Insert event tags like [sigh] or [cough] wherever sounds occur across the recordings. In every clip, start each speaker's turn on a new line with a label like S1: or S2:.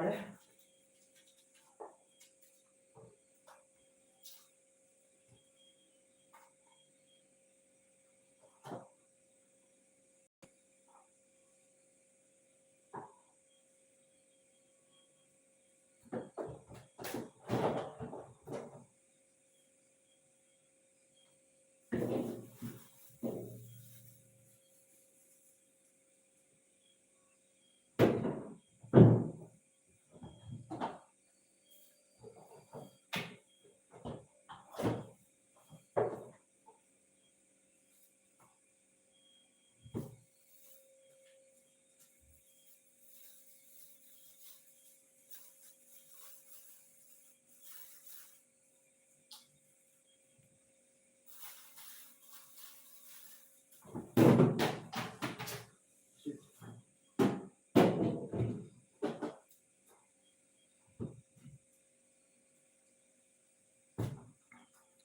S1: ഒരുപാട്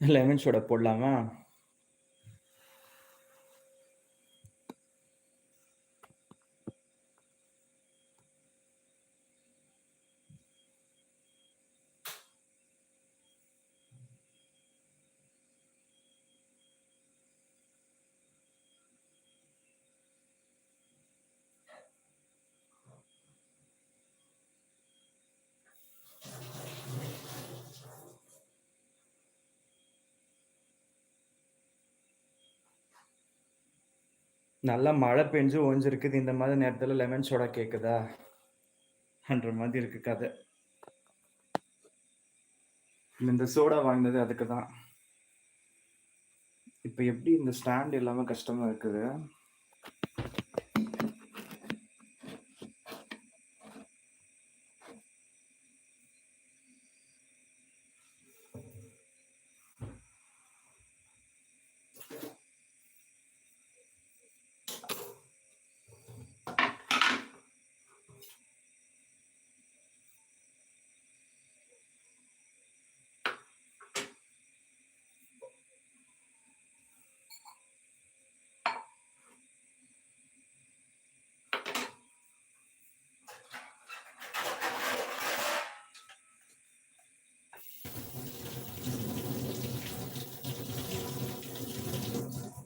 S2: lemon soda போடலாமா? நல்லா மழை பெஞ்சு ஓஞ்சிருக்குது இந்த மாதிரி நேரத்தில் லெமன் சோடா கேட்குதா என்ற மாதிரி இருக்கு கதை. இந்த சோடா வாங்கினது அதுக்கு தான் இப்போ எப்படி இந்த ஸ்டாண்ட் இல்லாமல் கஷ்டமாக இருக்குது?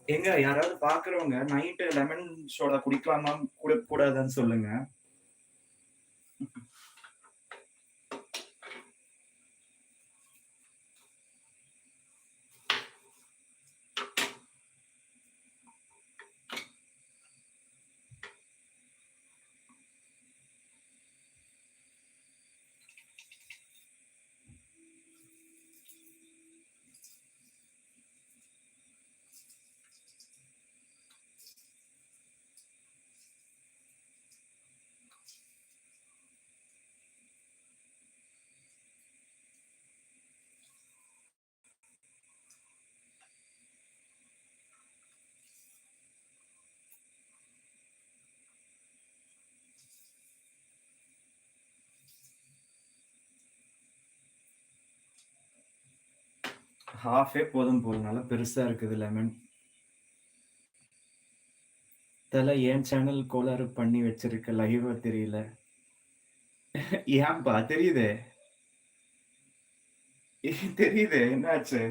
S2: எங்க யாராவது பாக்குறவங்க நைட்டு லெமன் சோடா குடிக்கலாமா கூட கூடாதுன்னு சொல்லுங்க. ஹாஃபே போதும் போதும் நல்லா பெருசா இருக்குது லெமன் தல ஏன் சேனல் கோளாறு பண்ணி வச்சிருக்க? லைவா தெரியல. ஏன்பா? தெரியுதே. தெரியுதே? என்னாச்சு?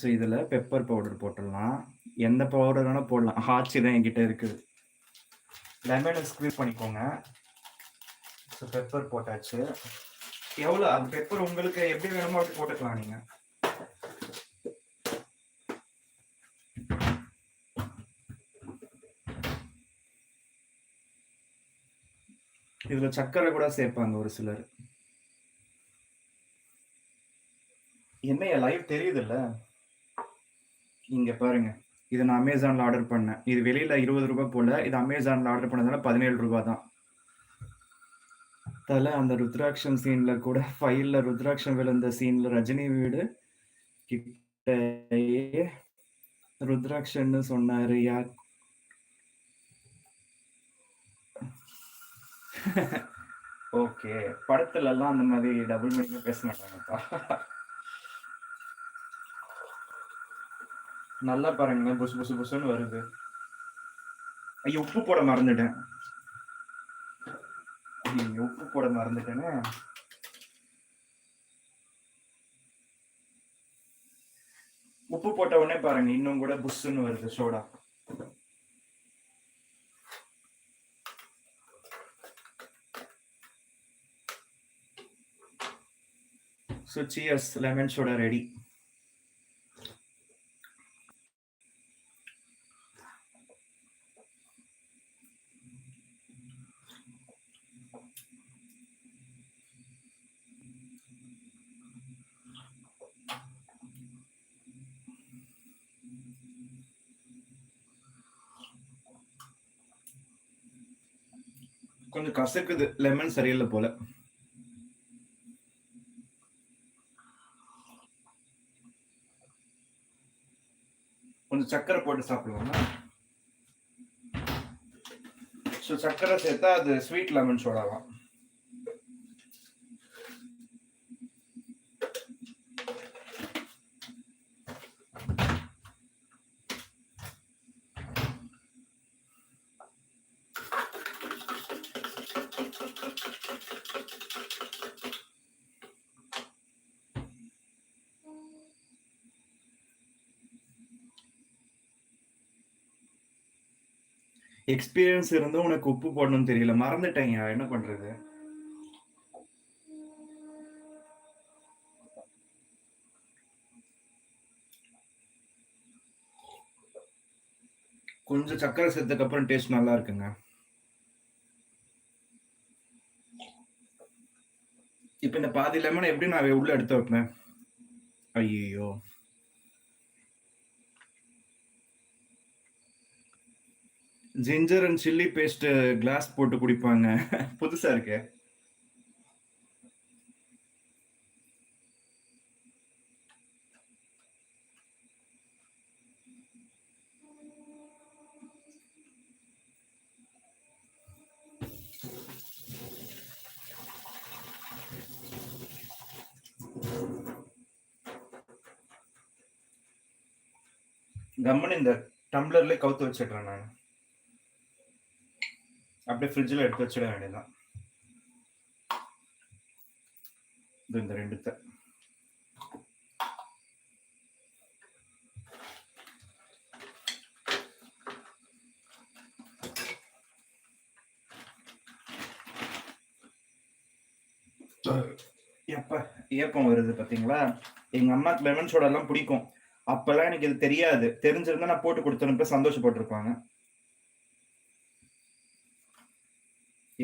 S2: ஸோ இதில் பெப்பர் பவுடர் போட்டுடலாம். எந்த பவுடர் வேணால் போடலாம். ஹாச்சி தான் என்கிட்ட இருக்குது. லெமனை ஸ்க்வீஸ் பண்ணிக்கோங்க. ஸோ பெப்பர் போட்டாச்சு. எவ்வளோ அந்த பெப்பர் உங்களுக்கு எப்படி வேணுமோ அப்படி போட்டுக்கலாம் நீங்கள் இதில் சர்க்கரை கூட சேர்ப்பாங்க ஒரு சிலர். என்ன லைவ் தெரியுதுல்ல? இங்க பாருங்க. இது நான் அமேசான்ல ஆர்டர் பண்ணேன். இது வெளியில இருபது ரூபாய் போல இது அமேசான்ல ஆர்டர் பண்ணதுனால பதினேழு ரூபாய் தான். தல அந்த ருத்ராட்சம் சீன்ல கூட ஃபைல்ல ருத்ராட்சம் விழுந்த சீன்ல ரஜினி வீடு கிட்டே ருத்ராட்சன்னு சொன்னாரு யா ஓகே [laughs] படத்துல எல்லாம் அந்த மாதிரி டபுள் மீனிங் பேச மாட்டாங்கப்பா. [laughs] நல்லா பாருங்களேன் புசு புசு புசுன்னு வருது. ஐயோ உப்பு போட மறந்துட்டேன். உப்பு போட மறந்துட்டேனே. உப்பு போட்ட உடனே பாருங்க இன்னும் கூட புஷ்ஷுன்னு வருது soda. So cheers lemon soda ready கொஞ்சம் கசக்குது லெமன் சரியில்லை போல. கொஞ்சம் சக்கரை போட்டு சாப்பிடலாமா ஸோ சக்கரை சேர்த்தா அது ஸ்வீட் லெமன் சோடாவான் எக்ஸ்பீரியன்ஸ் இருந்தும் உனக்கு உப்பு போடணும்னு தெரியல. மறந்துட்டேங்க என்ன பண்றது? கொஞ்சம் சக்கரை சேர்த்ததுக்கு அப்புறம் டேஸ்ட் நல்லா இருக்குங்க. இப்ப இந்த பாதி லெமனை எப்படி நான் உள்ள எடுத்து வைப்பேன்? ஐயோ ginger and chilli paste glass போட்டு குடிப்பாங்க. புதுசா இருக்கு. கம்மன் இந்த டம்ளர்ல கவுத்து வச்சிடுறேன் நான். அப்படியே ஃப்ரிட்ஜில் எடுத்து வச்சிட வேண்டியதுதான். இது இந்த ரெண்டுத்த. எப்ப ஏப்பம் வருது பாத்தீங்களா? எங்க அம்மாக்கு லெமன் சோடா எல்லாம் பிடிக்கும். அப்பெல்லாம் எனக்கு இது தெரியாது. தெரிஞ்சிருந்தா நான் போட்டு கொடுத்துருப்ப சந்தோஷப்பட்டிருப்பாங்க.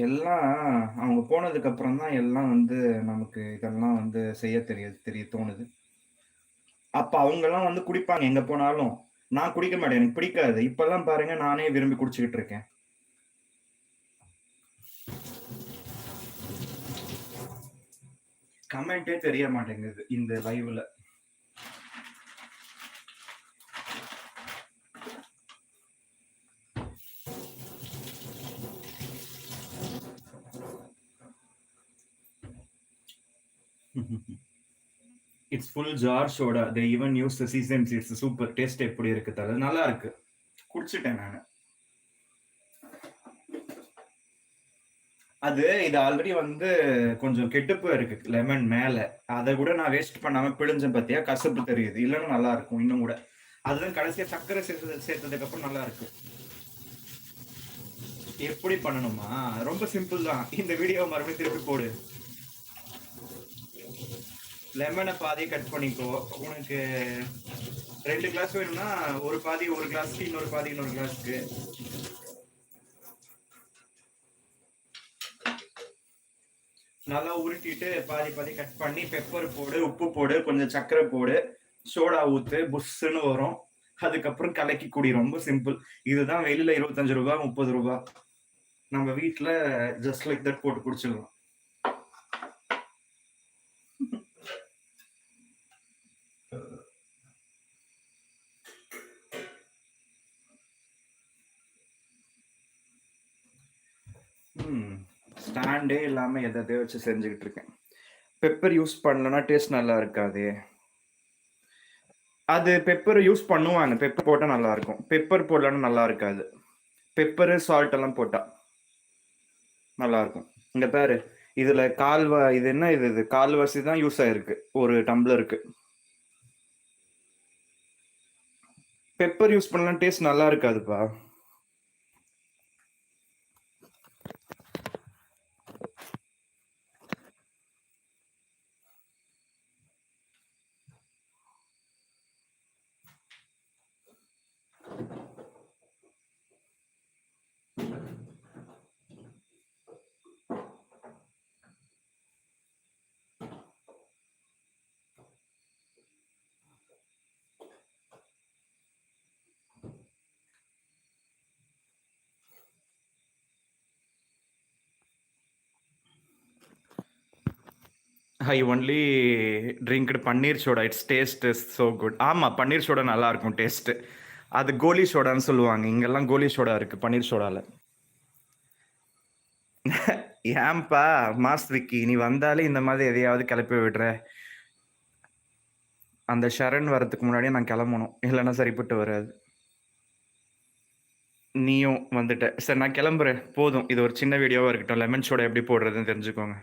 S2: எல்லாம் அவங்க போனதுக்கு அப்புறம் தான் எல்லாம் வந்து நமக்கு இதெல்லாம் வந்து செய்ய தெரிய தெரிய தோணுது. அப்ப அவங்க எல்லாம் வந்து குடிப்பாங்க. எங்க போனாலும். நான் குடிக்க மாட்டேன். எனக்கு பிடிக்காது. இப்பெல்லாம் பாருங்க நானே விரும்பி குடிச்சுக்கிட்டு இருக்கேன். கமெண்டே தெரிய மாட்டேங்குது இந்த லைவ்ல it's full jar soda they even use the season seeds super taste எப்படி இருக்கு தல? நல்லா இருக்கு. குடிச்சிட்டேன் நான். அது இது ஆல்ரெடி வந்து கொஞ்சம் கெட்டுப்பு இருக்கு லெமன் மேல. அதை கூட நான் வேஸ்ட் பண்ணாம பிழிஞ்சேன் பத்தியா? கசப்பு தெரியுது. இல்லைன்னா நல்லா இருக்கும் இன்னும் கூட. அதுதான் கடைசியா சர்க்கரை சேர்த்து சேர்த்ததுக்கு அப்புறம் நல்லா இருக்கு. எப்படி பண்ணணுமா? ரொம்ப சிம்பிள் தான். இந்த வீடியோ மறுபடியும் திருப்பி போடு. லெமனை பாதி கட் பண்ணிக்கோ. உனக்கு ரெண்டு கிளாஸ் வேணும்னா ஒரு பாதி ஒரு கிளாஸ்க்கு இன்னொரு பாதி இன்னொரு கிளாஸ்க்கு நல்லா உருட்டிட்டு பாதி பாதி கட் பண்ணி பெப்பர் போடு உப்பு போடு கொஞ்சம் சர்க்கரை போடு சோடா ஊத்து புஷ்ஷுன்னு வரும். அதுக்கப்புறம் கலக்கி குடி. ரொம்ப சிம்பிள் இதுதான் வெளியில இருபத்தஞ்சு ரூபா முப்பது ரூபா. நம்ம வீட்டுல ஜஸ்ட் லைக் தட் போட்டு குடிச்சிடலாம். ஸ்டாண்டே இல்லாம எதை வச்சு செஞ்சுக்கிட்டு இருக்கேன். பெப்பர் யூஸ் பண்ணலன்னா டேஸ்ட் நல்லா இருக்காதே. அது பெப்பர் யூஸ் பண்ணுவாங்க. பெப்பர் போட்டா நல்லா இருக்கும். பெப்பர் போடலன்னா நல்லா இருக்காது. பெப்பரு சால்ட் எல்லாம் போட்டா நல்லா இருக்கும். இந்த பாரு இதுல கால்வா இது என்ன இது இது? கால்வாசி தான் யூஸ் ஆயிருக்கு. ஒரு டம்ளருக்கு. பெப்பர் யூஸ் பண்ணலாம் டேஸ்ட் நல்லா இருக்காதுப்பா. I only drinked panneer soda it's taste is so good ஆமாம் பன்னீர் சோடா நல்லா இருக்கும் டேஸ்ட்டு அது கோலி சோடான்னு சொல்லுவாங்க. இங்கெல்லாம் கோலி சோடா இருக்கு பன்னீர் சோடால ஏன்பா மாஸ் விக்கி நீ வந்தாலே இந்த மாதிரி எதையாவது கிளப்பி விடுற? அந்த ஷரண் வரதுக்கு முன்னாடியே நான் கிளம்பணும். இல்லைன்னா சரிப்பட்டு வராது. நீயும் வந்துட்ட. சரி நான் கிளம்புறேன். போதும். இது ஒரு சின்ன வீடியோவாக இருக்கட்டும். லெமன் சோடா எப்படி போடுறதுன்னு தெரிஞ்சுக்கோங்க.